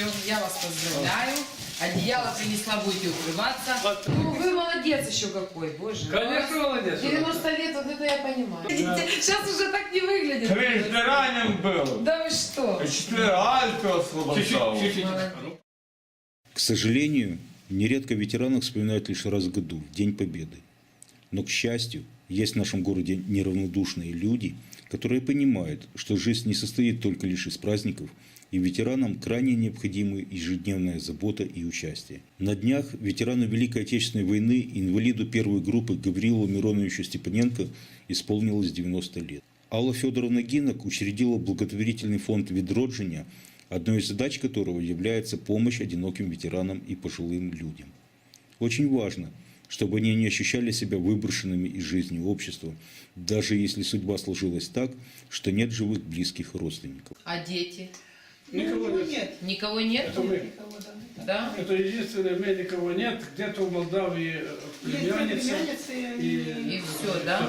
Все, я вас поздравляю. Одеяло принесла, будете укрываться. Ну, вы молодец еще какой, боже. Конечно, молодец. 90 лет, вот это я понимаю. Сейчас уже так не выглядит. Ти ж не ранен був. Да вы что? Чуть-чуть, чуть-чуть. Молодец. К сожалению, нередко ветеранов вспоминают лишь раз в году, в День Победы. Но, к счастью, есть в нашем городе неравнодушные люди, которые понимают, что жизнь не состоит только лишь из праздников, и ветеранам крайне необходимы ежедневная забота и участие. На днях ветерану Великой Отечественной войны, инвалиду первой группы Гаврилу Мироновичу Степаненко исполнилось 90 лет. Алла Федоровна Гинок учредила благотворительный фонд «Відродження», одной из задач которого является помощь одиноким ветеранам и пожилым людям. Очень важно, чтобы они не ощущали себя выброшенными из жизни общества, даже если судьба сложилась так, что нет живых близких родственников. А дети? Никого Ну, нет. Никого нет? Это мы. Никого, да. Да? Это единственное, у меня никого нет. Где-то в Молдавии племянница. племянницы, и- И все, да?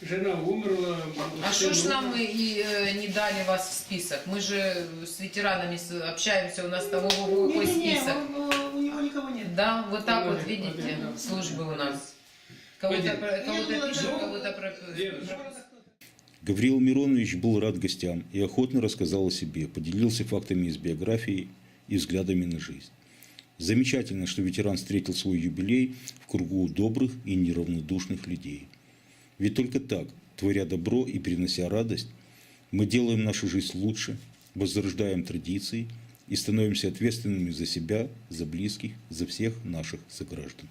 Жена умерла. А что ж нам умер. и э, не дали вас в список? Мы же с ветеранами общаемся, у нас того какой Не-не-не, список. у него никого нет. Да, вот так вот, видите, службы у нас. Кого-то пишут. Дедушка. Гаврил Миронович был рад гостям и охотно рассказал о себе, поделился фактами из биографии и взглядами на жизнь. Замечательно, что ветеран встретил свой юбилей в кругу добрых и неравнодушных людей. Ведь только так, творя добро и принося радость, мы делаем нашу жизнь лучше, возрождаем традиции и становимся ответственными за себя, за близких, за всех наших сограждан.